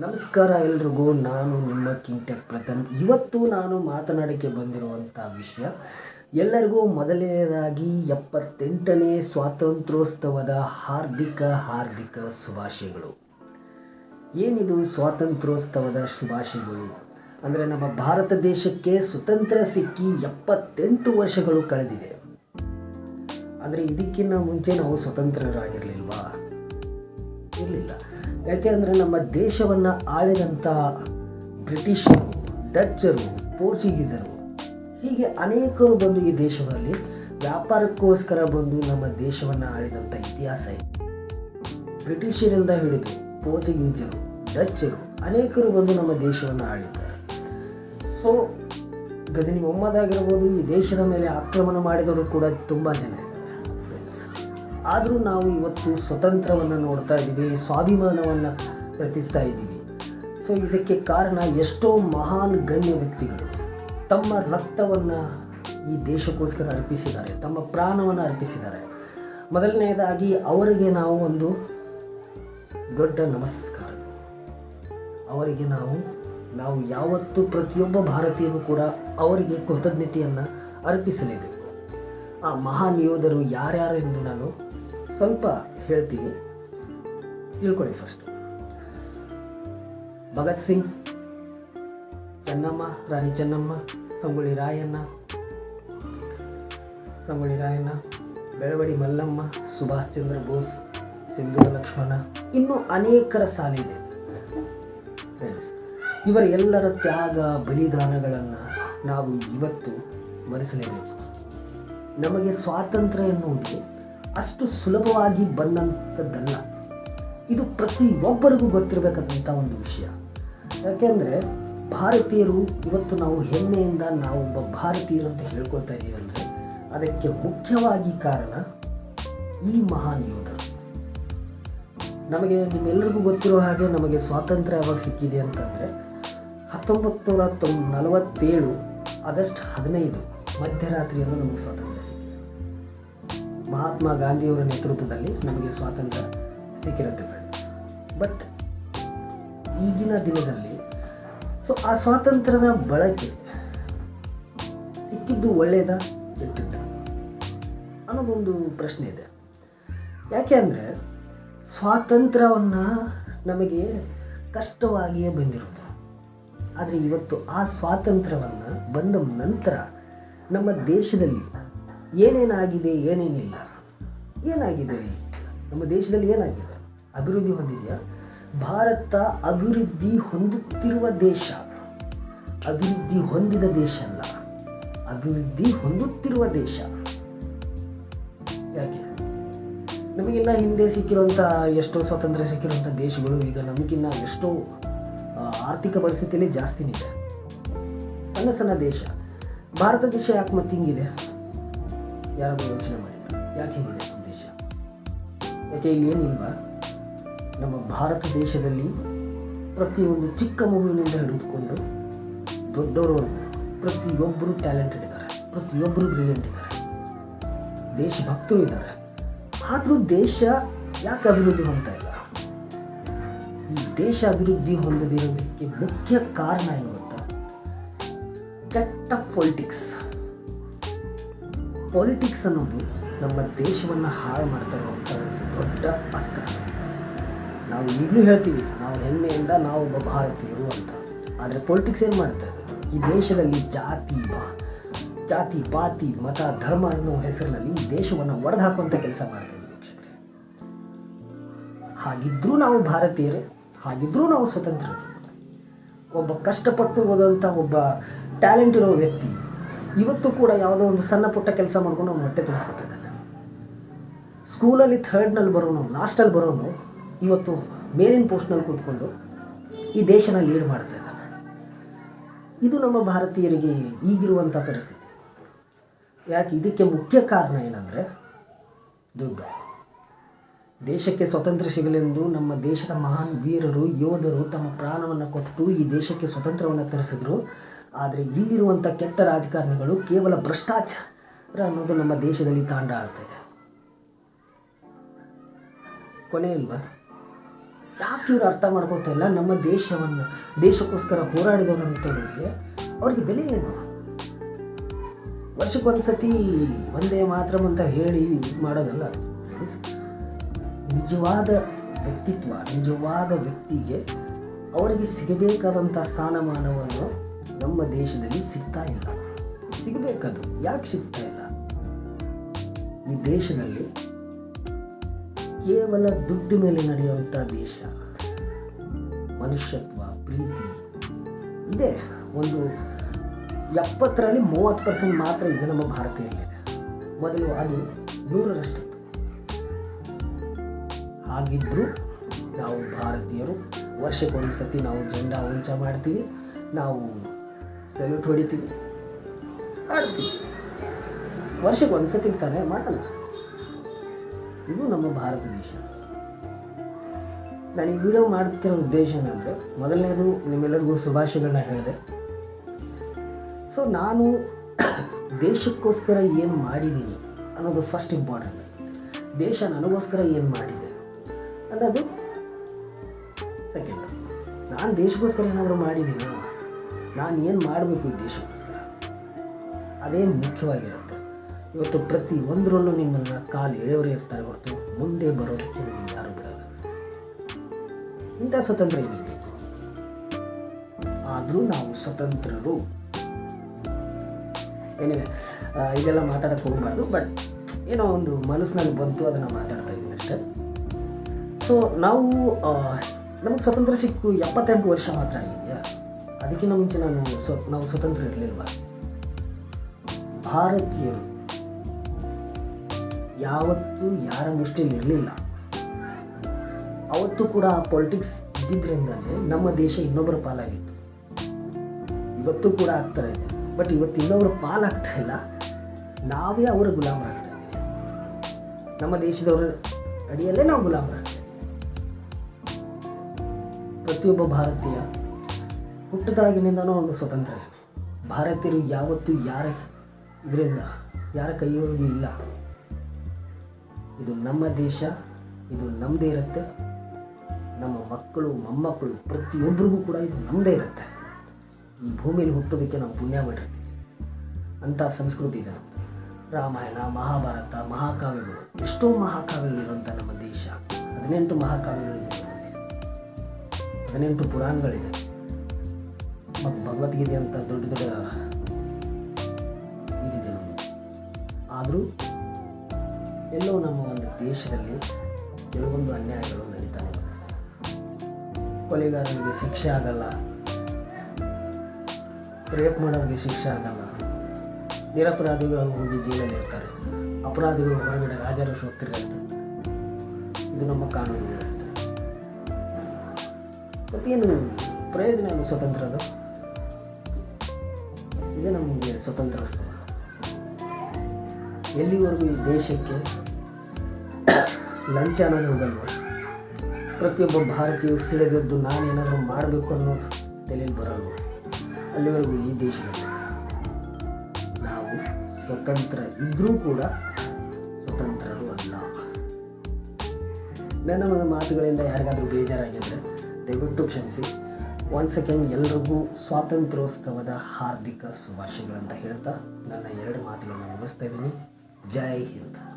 ನಮಸ್ಕಾರ ಎಲ್ರಿಗೂ, ನಾನು ನಿಮ್ಮ ಕಿಂಗ್ಟೆಕ್ ಪ್ರಥಮ್. ಇವತ್ತು ನಾನು ಮಾತನಾಡಕ್ಕೆ ಬಂದಿರುವಂಥ ವಿಷಯ, ಎಲ್ಲರಿಗೂ ಮೊದಲನೇದಾಗಿ ಎಪ್ಪತ್ತೆಂಟನೇ ಸ್ವಾತಂತ್ರ್ಯೋತ್ಸವದ ಹಾರ್ದಿಕ ಹಾರ್ದಿಕ ಶುಭಾಶಯಗಳು. ಏನಿದು ಸ್ವಾತಂತ್ರ್ಯೋತ್ಸವದ ಶುಭಾಶಯಗಳು? ಅಂದರೆ ನಮ್ಮ ಭಾರತ ದೇಶಕ್ಕೆ ಸ್ವತಂತ್ರ ಸಿಕ್ಕಿ ಎಪ್ಪತ್ತೆಂಟು ವರ್ಷಗಳು ಕಳೆದಿದೆ. ಆದರೆ ಇದಕ್ಕಿಂತ ಮುಂಚೆ ನಾವು ಸ್ವತಂತ್ರರಾಗಿರಲಿಲ್ವಾ? ಇರಲಿಲ್ಲ. ಯಾಕೆಂದರೆ ನಮ್ಮ ದೇಶವನ್ನು ಆಳಿದಂಥ ಬ್ರಿಟಿಷರು, ಡಚ್ಚರು, ಪೋರ್ಚುಗೀಸರು, ಹೀಗೆ ಅನೇಕರು ಬಂದು ಈ ದೇಶದಲ್ಲಿ ವ್ಯಾಪಾರಕ್ಕೋಸ್ಕರ ಬಂದು ನಮ್ಮ ದೇಶವನ್ನು ಆಳಿದಂಥ ಇತಿಹಾಸ ಇದೆ. ಬ್ರಿಟಿಷರಿಂದ ಹಿಡಿದು ಪೋರ್ಚುಗೀಸರು, ಡಚ್ಚರು ಅನೇಕರು ಬಂದು ನಮ್ಮ ದೇಶವನ್ನು ಆಳಿದ್ದಾರೆ. ಸೊ ಗಜನಿ ಮೊಹಮ್ಮದ್ ಈ ದೇಶದ ಮೇಲೆ ಆಕ್ರಮಣ ಮಾಡಿದವರು ಕೂಡ ತುಂಬ ಜನ. ಆದರೂ ನಾವು ಇವತ್ತು ಸ್ವತಂತ್ರವನ್ನು ನೋಡ್ತಾ ಇದ್ದೀವಿ, ಸ್ವಾಭಿಮಾನವನ್ನು ರಚಿಸ್ತಾ ಇದ್ದೀವಿ. ಸೊ ಇದಕ್ಕೆ ಕಾರಣ ಎಷ್ಟೋ ಮಹಾನ್ ಗಣ್ಯ ವ್ಯಕ್ತಿಗಳು ತಮ್ಮ ರಕ್ತವನ್ನು ಈ ದೇಶಕ್ಕೋಸ್ಕರ ಅರ್ಪಿಸಿದ್ದಾರೆ, ತಮ್ಮ ಪ್ರಾಣವನ್ನು ಅರ್ಪಿಸಿದ್ದಾರೆ. ಮೊದಲನೆಯದಾಗಿ ಅವರಿಗೆ ನಾವು ಒಂದು ದೊಡ್ಡ ನಮಸ್ಕಾರ. ಅವರಿಗೆ ನಾವು ನಾವು ಯಾವತ್ತೂ ಪ್ರತಿಯೊಬ್ಬ ಭಾರತೀಯರು ಕೂಡ ಅವರಿಗೆ ಕೃತಜ್ಞತೆಯನ್ನು ಅರ್ಪಿಸಲೇಬೇಕು. ಆ ಮಹಾನ್ ಯೋಧರು ಯಾರ್ಯಾರು ಎಂದು ನಾನು ಸ್ವಲ್ಪ ಹೇಳ್ತೀನಿ. ತಿಳ್ಕೊಳ್ಳಿ ಫಸ್ಟ್ ಭಗತ್ ಸಿಂಗ್, ಚೆನ್ನಮ್ಮ, ರಾಣಿ ಚೆನ್ನಮ್ಮ, ಸಂಗೊಳ್ಳಿ ರಾಯಣ್ಣ ಸಂಗೊಳ್ಳಿ ರಾಯಣ್ಣ, ಬೆಳವಡಿ ಮಲ್ಲಮ್ಮ, ಸುಭಾಷ್ ಚಂದ್ರ ಬೋಸ್ ಸಿಂಧು ಲಕ್ಷ್ಮಣ, ಇನ್ನೂ ಅನೇಕರ ಸಾಲಿದೆ ಫ್ರೆಂಡ್ಸ್ ಇವರ ಎಲ್ಲರ ತ್ಯಾಗ, ಬಲಿದಾನಗಳನ್ನು ನಾವು ಇವತ್ತು ಸ್ಮರಿಸಲೇಬೇಕು. ನಮಗೆ ಸ್ವಾತಂತ್ರ್ಯ ಎನ್ನುವುದು ಅಷ್ಟು ಸುಲಭವಾಗಿ ಬಂದಂಥದ್ದಲ್ಲ. ಇದು ಪ್ರತಿ ಒಬ್ಬರಿಗೂ ಗೊತ್ತಿರಬೇಕಾದಂಥ ಒಂದು ವಿಷಯ. ಯಾಕೆಂದರೆ ಭಾರತೀಯರು ಇವತ್ತು ನಾವು ಹೆಮ್ಮೆಯಿಂದ ನಾವು ಒಬ್ಬ ಭಾರತೀಯರು ಅಂತ ಹೇಳ್ಕೊಳ್ತಾ ಇದ್ದೀವಿ ಅಂದರೆ ಅದಕ್ಕೆ ಮುಖ್ಯವಾಗಿ ಕಾರಣ ಈ ಮಹಾನ್ ಯೋಧರು. ನಮಗೆ ನಿಮ್ಮೆಲ್ಲರಿಗೂ ಗೊತ್ತಿರೋ ಹಾಗೆ ನಮಗೆ ಸ್ವಾತಂತ್ರ್ಯ ಯಾವಾಗ ಸಿಕ್ಕಿದೆ ಅಂತಂದರೆ ಹತ್ತೊಂಬತ್ತು ನೂರ ತೊಂಬ ನಲವತ್ತೇಳು ಆಗಸ್ಟ್ ಹದಿನೈದು. ಮಧ್ಯರಾತ್ರಿಯನ್ನು ನಮಗೆ ಸ್ವಾತಂತ್ರ್ಯ ಸಿಕ್ಕಿದೆ. ಮಹಾತ್ಮ ಗಾಂಧಿಯವರ ನೇತೃತ್ವದಲ್ಲಿ ನಮಗೆ ಸ್ವಾತಂತ್ರ್ಯ ಸಿಕ್ಕಿರುತ್ತೆ ಫ್ರೆಂಡ್ಸ್ ಬಟ್ ಈಗಿನ ದಿನದಲ್ಲಿ ಸೊ ಆ ಸ್ವಾತಂತ್ರ್ಯದ ಬಳಕೆ ಸಿಕ್ಕಿದ್ದು ಒಳ್ಳೆಯದಾ ಕೆಟ್ಟದ್ದ ಅನ್ನೋದೊಂದು ಪ್ರಶ್ನೆ ಇದೆ. ಯಾಕೆ ಅಂದರೆ ಸ್ವಾತಂತ್ರ್ಯವನ್ನು ನಮಗೆ ಕಷ್ಟವಾಗಿಯೇ ಬಂದಿರುತ್ತೆ ಆದರೆ ಇವತ್ತು ಆ ಸ್ವಾತಂತ್ರ್ಯವನ್ನು ಬಂದ ನಂತರ ನಮ್ಮ ದೇಶದಲ್ಲಿ ಏನೇನಾಗಿದೆ, ಏನೇನಿಲ್ಲ. ಏನಾಗಿದೆ? ನಮ್ಮ ದೇಶದಲ್ಲಿ ಏನಾಗಿದೆ? ಅಭಿವೃದ್ಧಿ ಹೊಂದಿದೆಯಾ? ಭಾರತ ಅಭಿವೃದ್ಧಿ ಹೊಂದುತ್ತಿರುವ ದೇಶ. ಅಭಿವೃದ್ಧಿ ಹೊಂದಿದ ದೇಶ ಅಲ್ಲ. ಅಭಿವೃದ್ಧಿ ಹೊಂದುತ್ತಿರುವ ದೇಶ. ಯಾಕೆ? ನಮಗಿನ್ನ ಹಿಂದೆ ಸಿಕ್ಕಿರುವಂಥ ಎಷ್ಟೋ ಸ್ವಾತಂತ್ರ್ಯ ಸಿಕ್ಕಿರುವಂಥ ದೇಶಗಳು, ಈಗ ನಮಗಿನ್ನ ಎಷ್ಟೋ ಆರ್ಥಿಕ ಪರಿಸ್ಥಿತಿಯಲ್ಲಿ ಜಾಸ್ತಿನಿದೆ ಸಣ್ಣ ಸಣ್ಣ ದೇಶ. ಭಾರತ ದೇಶ ಯಾಕೆ ಮತ್ತೆ ಹಿಂಗಿದೆ? ಯಾರಾದರೂ ಯೋಚನೆ ಮಾಡಿಲ್ಲ ಯಾಕೆ ಹಿಂಗಿದೆ ನಮ್ಮ ದೇಶ? ಯಾಕೆ ಇಲ್ಲಿ ಏನಿಲ್ವಾ? ನಮ್ಮ ಭಾರತ ದೇಶದಲ್ಲಿ ಪ್ರತಿಯೊಂದು ಚಿಕ್ಕ ಮಗುವಿನಿಂದ ಹಿಡಿದುಕೊಂಡು ದೊಡ್ಡವರು ಪ್ರತಿಯೊಬ್ಬರು ಟ್ಯಾಲೆಂಟೆಡ್ ಇದ್ದಾರೆ ಪ್ರತಿಯೊಬ್ಬರು ಬ್ರಿಲಿಯಂಟ್ ಇದ್ದಾರೆ. ದೇಶಭಕ್ತರು ಇದ್ದಾರೆ. ಆದರೂ ದೇಶ ಯಾಕೆ ಅಭಿವೃದ್ಧಿ ಹೊಂದ್ತಾ ಇಲ್ಲ? ಈ ದೇಶ ಅಭಿವೃದ್ಧಿ ಹೊಂದದಿರೋದಕ್ಕೆ ಮುಖ್ಯ ಕಾರಣ ಏನು? ಕೆಟ್ಟ ಪೊಲಿಟಿಕ್ಸ್ ಪೊಲಿಟಿಕ್ಸ್ ಅನ್ನೋದು ನಮ್ಮ ದೇಶವನ್ನು ಹಾಳು ಮಾಡ್ತಾ ಇರುವಂಥ ಒಂದು ದೊಡ್ಡ ಅಸ್ತ್ರ. ನಾವು ಈಗಲೂ ಹೇಳ್ತೀವಿ, ನಾವು ಹೆಮ್ಮೆಯಿಂದ ನಾವು ಒಬ್ಬ ಭಾರತೀಯರು ಅಂತ. ಆದರೆ ಪೊಲಿಟಿಕ್ಸ್ ಏನು ಮಾಡ್ತಾರೆ ಈ ದೇಶದಲ್ಲಿ ಜಾತಿ ಬಾ, ಜಾತಿ, ಪಾತಿ, ಮತ, ಧರ್ಮ ಅನ್ನೋ ಹೆಸರಿನಲ್ಲಿ ಈ ದೇಶವನ್ನು ಒಡೆದು ಹಾಕುವಂಥ ಕೆಲಸ ಮಾಡ್ತಾ ಇದ್ದೀವಿ ವೀಕ್ಷಕರೇ. ಹಾಗಿದ್ರೂ ನಾವು ಭಾರತೀಯರೇ, ಹಾಗಿದ್ರೂ ನಾವು ಸ್ವತಂತ್ರರು. ಒಬ್ಬ ಕಷ್ಟಪಟ್ಟು ಹೋದಂಥ ಒಬ್ಬ ಟ್ಯಾಲೆಂಟ್ ಇರೋ ವ್ಯಕ್ತಿ ಇವತ್ತು ಕೂಡ ಯಾವುದೋ ಒಂದು ಸಣ್ಣ ಪುಟ್ಟ ಕೆಲಸ ಮಾಡ್ಕೊಂಡು ಅವನು ಹೊಟ್ಟೆ ತುಂಬಿಸ್ಕೊತಾ ಇದ್ದಾನೆ. ಸ್ಕೂಲಲ್ಲಿ ಥರ್ಡ್ನಲ್ಲಿ ಬರೋನು, ಲಾಸ್ಟಲ್ಲಿ ಬರೋನು, ಇವತ್ತು ಮೇಲಿನ ಪೋಸ್ಟ್ನಲ್ಲಿ ಕೂತ್ಕೊಂಡು ಈ ದೇಶನ ಲೀಡ್ ಮಾಡ್ತಾ ಇದ್ದಾನೆ. ಇದು ನಮ್ಮ ಭಾರತೀಯರಿಗೆ ಈಗಿರುವಂಥ ಪರಿಸ್ಥಿತಿ. ಯಾಕೆ ಇದಕ್ಕೆ ಮುಖ್ಯ ಕಾರಣ ಏನಂದರೆ ದುಡ್ಡು. ದೇಶಕ್ಕೆ ಸ್ವತಂತ್ರ ಸಿಗಲೆಂದು ನಮ್ಮ ದೇಶದ ಮಹಾನ್ ವೀರರು, ಯೋಧರು ತಮ್ಮ ಪ್ರಾಣವನ್ನು ಕೊಟ್ಟು ಈ ದೇಶಕ್ಕೆ ಸ್ವತಂತ್ರವನ್ನು ತರಿಸಿದ್ರು. ಆದರೆ ಇಲ್ಲಿರುವಂಥ ಕೆಟ್ಟ ರಾಜಕಾರಣಿಗಳು ಕೇವಲ ಭ್ರಷ್ಟಾಚಾರ ಅನ್ನೋದು ನಮ್ಮ ದೇಶದಲ್ಲಿ ತಾಂಡ ಆಡ್ತಾ ಇದೆ. ಕೊನೆ ಇಲ್ವಾ ಯಾಕೆ ಇವರು ಅರ್ಥ ಮಾಡ್ಕೊತಾ ಇಲ್ಲ? ನಮ್ಮ ದೇಶವನ್ನು, ದೇಶಕ್ಕೋಸ್ಕರ ಹೋರಾಡಿದವರಂಥವ್ರಿಗೆ ಅವ್ರಿಗೆ ಬೆಲೆ ಏನು? ವರ್ಷಕ್ಕೊಂದ್ಸತಿ ಒಂದೇ ಮಾತ್ರ ಅಂತ ಹೇಳಿ ಇದು ಮಾಡೋದಲ್ಲ? ನಿಜವಾದ ವ್ಯಕ್ತಿತ್ವ, ನಿಜವಾದ ವ್ಯಕ್ತಿಗೆ ಅವರಿಗೆ ಸಿಗಬೇಕಾದಂಥ ಸ್ಥಾನಮಾನವನ್ನು ನಮ್ಮ ದೇಶದಲ್ಲಿ ಸಿಗ್ತಾ ಇಲ್ಲ. ಸಿಗಬೇಕದು. ಯಾಕೆ ಸಿಗ್ತಾ ಇಲ್ಲ? ಈ ದೇಶದಲ್ಲಿ ಕೇವಲ ದುಡ್ಡು ಮೇಲೆ ನಡೆಯುವಂಥ ದೇಶ, ಮನುಷ್ಯತ್ವ, ಪ್ರೀತಿ ಇದೆ. ಒಂದು ಎಪ್ಪತ್ತರಲ್ಲಿ ಮೂವತ್ತು ಪರ್ಸೆಂಟ್ ಮಾತ್ರ ಇದೆ ನಮ್ಮ ಭಾರತೀಯರಿಗೆ ಮೊದಲು ಅದು ನೂರರಷ್ಟಿತ್ತು. ಹಾಗಿದ್ದರೂ ನಾವು ಭಾರತೀಯರು ವರ್ಷಕ್ಕೊಂದು ಸತಿ ನಾವು ಜಂಡ ಉಂಚ ಮಾಡ್ತೀವಿ. ನಾವು ಸೆಲ್ಯೂಟ್ ಹೊಡಿತೀವಿ ಆಡ್ತೀವಿ ವರ್ಷಕ್ಕೆ ಒಂದು ಸತಿ ತಾನೇ ಮಾಡಲ್ಲ ಇದು ನಮ್ಮ ಭಾರತ ದೇಶ. ನಾನು ಈ ವಿಡಿಯೋ ಮಾಡ್ತಿರೋ ಉದ್ದೇಶ ಏನಂದರೆ, ಮೊದಲನೇದು ನಿಮ್ಮೆಲ್ಲರಿಗೂ ಶುಭಾಶಯಗಳನ್ನ ಹೇಳಿದೆ. ಸೊ ನಾನು ದೇಶಕ್ಕೋಸ್ಕರ ಏನು ಮಾಡಿದ್ದೀನಿ ಅನ್ನೋದು ಫಸ್ಟ್ ಇಂಪಾರ್ಟೆಂಟ್ ದೇಶ ನನಗೋಸ್ಕರ ಏನು ಮಾಡಿದೆ ಅನ್ನೋದು ಸೆಕೆಂಡ್ ನಾನು ದೇಶಕ್ಕೋಸ್ಕರ ಏನಾದರೂ ಮಾಡಿದ್ದೀನ? ನಾನು ಏನು ಮಾಡಬೇಕು ಈ ದೇಶಕ್ಕೋಸ್ಕರ? ಅದೇ ಮುಖ್ಯವಾಗಿರುತ್ತೆ. ಇವತ್ತು ಪ್ರತಿ ಒಂದರಲ್ಲೂ ನಿಮ್ಮನ್ನು ಕಾಲು ಎಳೆಯವರೇ ಇರ್ತಾರೆ ಹೊರತು ಮುಂದೆ ಬರೋದಕ್ಕೆ ನಿಮಗೆ ಯಾರು ಬಿಡಲ್ಲ. ಇಂಥ ಸ್ವತಂತ್ರ ಇರಬೇಕು. ಆದರೂ ನಾವು ಸ್ವತಂತ್ರರು. ಏನಿದೆ ಇದೆಲ್ಲ ಮಾತಾಡಕ್ಕೆ ಹೋಗಬಾರ್ದು ಬಟ್ ಏನೋ ಒಂದು ಮನಸ್ಸಿನಲ್ಲಿ ಬಂತು, ಅದನ್ನು ಮಾತಾಡ್ತಾ ಇದ್ದೀನಿ ಅಷ್ಟೇ. ಸೊ ನಾವು ನಮಗೆ ಸ್ವತಂತ್ರ ಸಿಕ್ಕು ಎಪ್ಪತ್ತೆಂಟು ವರ್ಷ ಮಾತ್ರ ಆಗಿದೆಯಾ ಅದಕ್ಕಿಂತ ಮುಂಚೆ ನಾನು ಸ್ವ, ನಾವು ಸ್ವತಂತ್ರ ಇರಲಿಲ್ವ? ಭಾರತೀಯರು ಯಾವತ್ತೂ ಯಾರ ಮುಷ್ಟಿಯಲ್ಲಿ ಇರಲಿಲ್ಲ. ಅವತ್ತು ಕೂಡ ಆ ಪೊಲಿಟಿಕ್ಸ್ ಇದ್ದಿದ್ದರಿಂದಲೇ ನಮ್ಮ ದೇಶ ಇನ್ನೊಬ್ಬರ ಪಾಲಾಗಿತ್ತು. ಇವತ್ತು ಕೂಡ ಆಗ್ತಾ ಇದೆ. ಬಟ್ ಇವತ್ತು ಇನ್ನೊಬ್ಬರ ಪಾಲಾಗ್ತಾ ಇಲ್ಲ. ನಾವೇ ಅವರ ಗುಲಾಮರಾಗ್ತಾ ನಮ್ಮ ದೇಶದವರ ಅಡಿಯಲ್ಲೇ ನಾವು ಗುಲಾಮರಾಗ್ತೇವೆ ಪ್ರತಿಯೊಬ್ಬ ಭಾರತೀಯ ಹುಟ್ಟದಾಗಿನಿಂದನೂ ಒಂದು ಸ್ವತಂತ್ರ ಇದೆ. ಭಾರತೀಯರು ಯಾವತ್ತೂ ಯಾರ ಇದರಿಂದ, ಯಾರ ಕೈಯೊಳಗೂ ಇಲ್ಲ. ಇದು ನಮ್ಮ ದೇಶ, ಇದು ನಮ್ಮದೇ ಇರುತ್ತೆ. ನಮ್ಮ ಮಕ್ಕಳು, ಮೊಮ್ಮಕ್ಕಳು ಪ್ರತಿಯೊಬ್ಬರಿಗೂ ಕೂಡ ಇದು ನಮ್ಮದೇ ಇರುತ್ತೆ. ಈ ಭೂಮಿಯಲ್ಲಿ ಹುಟ್ಟೋದಕ್ಕೆ ನಾವು ಪುಣ್ಯ ಮಾಡಿರ್ತೀವಿ. ಅಂಥ ಸಂಸ್ಕೃತಿ ಇದೆ ರಾಮಾಯಣ, ಮಹಾಭಾರತ, ಮಹಾಕಾವ್ಯಗಳು, ಎಷ್ಟೋ ಮಹಾಕಾವ್ಯಗಳಿರುವಂಥ ನಮ್ಮ ದೇಶ. ಹದಿನೆಂಟು ಮಹಾಕಾವ್ಯಗಳಿದೆ ನಮ್ಮಲ್ಲಿ. ಹದಿನೆಂಟು ಪುರಾಣಗಳಿದೆ. ಮತ್ತು ಭಗವದ್ಗೀತೆ ಅಂತ ದೊಡ್ಡ ದೊಡ್ಡ ಇದಿದೆ ನಮ್ಮದು ಆದರೂ ಎಲ್ಲೋ ನಮ್ಮ ಒಂದು ದೇಶದಲ್ಲಿ ಕೆಲವೊಂದು ಅನ್ಯಾಯಗಳು ನಡೀತಾನೆ ಕೊಲೆಗಾರರಿಗೆ ಶಿಕ್ಷೆ ಆಗಲ್ಲ, ರೇಪ್ ಮಾಡೋರಿಗೆ ಶಿಕ್ಷೆ ಆಗಲ್ಲ, ನಿರಪರಾಧಿಗಳು ಹೋಗಿ ಜೈಲಲ್ಲಿ ಇರ್ತಾರೆ, ಅಪರಾಧಿಗಳು ಹೊರಗಡೆ ರಾಜರು ಹೋಗ್ತಿರ್ತಾರೆ ಇದು ನಮ್ಮ ಕಾನೂನು ವ್ಯವಸ್ಥೆ. ಮತ್ತೇನು ಪ್ರಯೋಜನ ಸ್ವತಂತ್ರ ಸ್ವತಂತ್ರದ ಇದೇ ನಮಗೆ ಸ್ವತಂತ್ರೋತ್ಸವ ಎಲ್ಲಿವರೆಗೂ ಈ ದೇಶಕ್ಕೆ ಲಂಚ ಅನ್ನೋದು ಹೋಗಲ್ವ ಪ್ರತಿಯೊಬ್ಬ ಭಾರತೀಯ ಸಿಡಿದದ್ದು ನಾನೇನಾದರೂ ಮಾಡಬೇಕು ಅನ್ನೋದು ತಲೆಯಲ್ಲಿ ಬರಲ್ವ? ಅಲ್ಲಿವರೆಗೂ ಈ ದೇಶದಲ್ಲಿ ನಾವು ಸ್ವತಂತ್ರ ಇದ್ದರೂ ಕೂಡ ಸ್ವತಂತ್ರರು ಅಲ್ಲ. ನನ್ನ ಮಾತುಗಳಿಂದ ಯಾರಿಗಾದರೂ ಬೇಜಾರಾಗಿದ್ದರೆ ದಯವಿಟ್ಟು ಕ್ಷಮಿಸಿ. ಒನ್ ಅಗೇನ್ ಎಲ್ರಿಗೂ ಸ್ವಾತಂತ್ರ್ಯೋತ್ಸವದ ಹಾರ್ದಿಕ ಶುಭಾಶಯಗಳಂತ ಹೇಳ್ತಾ ನನ್ನ ಎರಡು ಮಾತುಗಳನ್ನು ಮುಗಿಸ್ತಾ ಇದ್ದೀನಿ. ಜೈ ಹಿಂದ್.